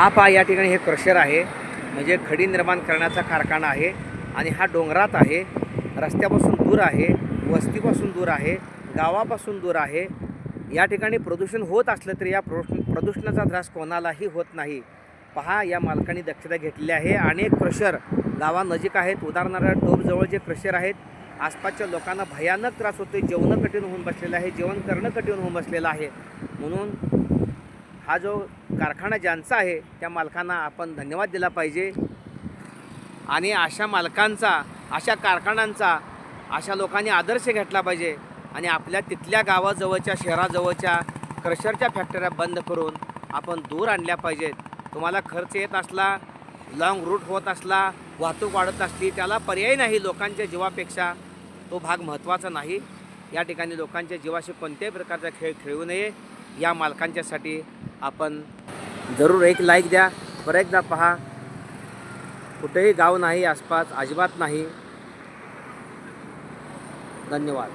हा पहा या ठिकाणी हे क्रशर आहे. म्हणजे खडी निर्माण करण्याचा कारखाना आहे आणि हा डोंगरात आहे. रस्त्यापासून दूर आहे वस्तीपासून दूर आहे गावापासून दूर आहे. या ठिकाणी प्रदूषण होत असलं तरी या प्रदूषणाचा त्रास कोणालाही होत नाही. पहा या मालकांनी दक्षता घेतली आहे अनेक क्रशर गावानजीक आहेत. उदाहरणार्थ टोपजवळ जे क्रशर आहेत आसपासच्या लोकांना भयानक त्रास होतो जेवणं कठीण होऊन बसलेलं आहे जेवण करणं कठीण होऊन बसलेलं आहे. म्हणून हा जो कारखाना ज्यांचा आहे त्या मालकांना आपण धन्यवाद दिला पाहिजे. आणि अशा मालकांचा अशा कारखान्यांचा अशा लोकांनी आदर्श घेतला पाहिजे. आणि आपल्या तिथल्या गावाजवळच्या शहराजवळच्या क्रशरच्या फॅक्टऱ्या बंद करून आपण दूर आणल्या पाहिजेत. तुम्हाला खर्च येत असला लाँग रूट होत असला वाहतूक वाढत असली त्याला पर्याय नाही लोकांच्या जीवापेक्षा. तो भाग महत्त्वाचा नाही. या ठिकाणी लोकांच्या जीवाशी कोणत्याही प्रकारचा खेळ खेळू नये. या मालकांच्यासाठी आपण जरूर एक लाईक द्या. बऱ्याचदा एकदा पहा. कुठेही गाव नाही आसपास अजिबात नाही. धन्यवाद.